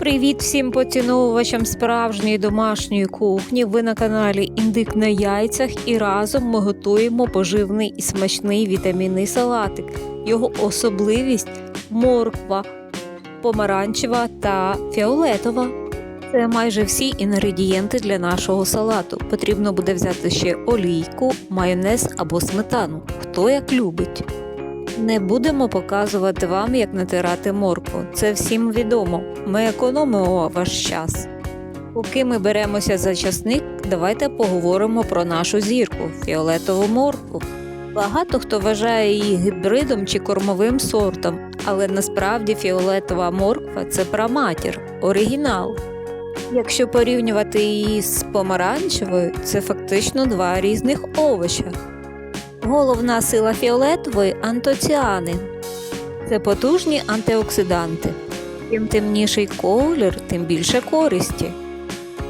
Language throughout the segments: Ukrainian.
Привіт всім поціновувачам справжньої домашньої кухні. Ви на каналі Індик на яйцях і разом ми готуємо поживний і смачний вітамінний салатик. Його особливість морква, помаранчева та фіолетова. Це майже всі інгредієнти для нашого салату. Потрібно буде взяти ще олійку, майонез або сметану, хто як любить. Не будемо показувати вам, як натирати моркву. Це всім відомо. Ми економимо ваш час. Поки ми беремося за часник, давайте поговоримо про нашу зірку фіолетову моркву. Багато хто вважає її гібридом чи кормовим сортом, але насправді фіолетова морква це праматір, оригінал. Якщо порівнювати її з помаранчевою, це фактично два різних овоча. Головна сила фіолетової антоціани. Це потужні антиоксиданти. Чим темніший колір, тим більше користі.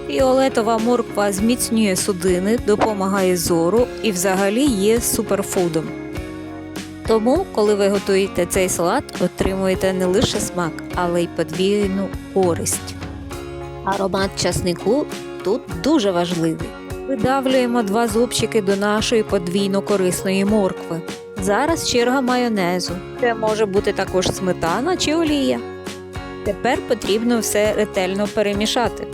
Фіолетова морква зміцнює судини, допомагає зору і взагалі є суперфудом. Тому, коли ви готуєте цей салат, отримуєте не лише смак, але й подвійну користь. Аромат часнику тут дуже важливий. Видавлюємо два зубчики до нашої подвійно корисної моркви. Зараз черга майонезу. Це може бути також сметана чи олія. Тепер потрібно все ретельно перемішати.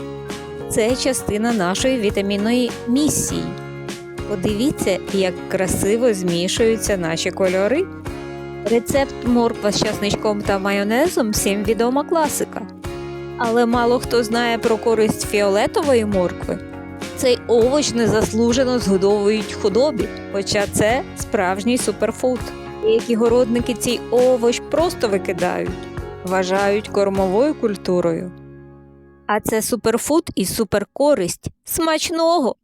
Це частина нашої вітамінної місії. Подивіться, як красиво змішуються наші кольори. Рецепт морква з часничком та майонезом всім відома класика. Але мало хто знає про користь фіолетової моркви. Цей овоч незаслужено згодовують худобі, хоча це справжній суперфуд. Деякі городники цей овоч просто викидають, вважають кормовою культурою. А це суперфуд і суперкористь. Смачного!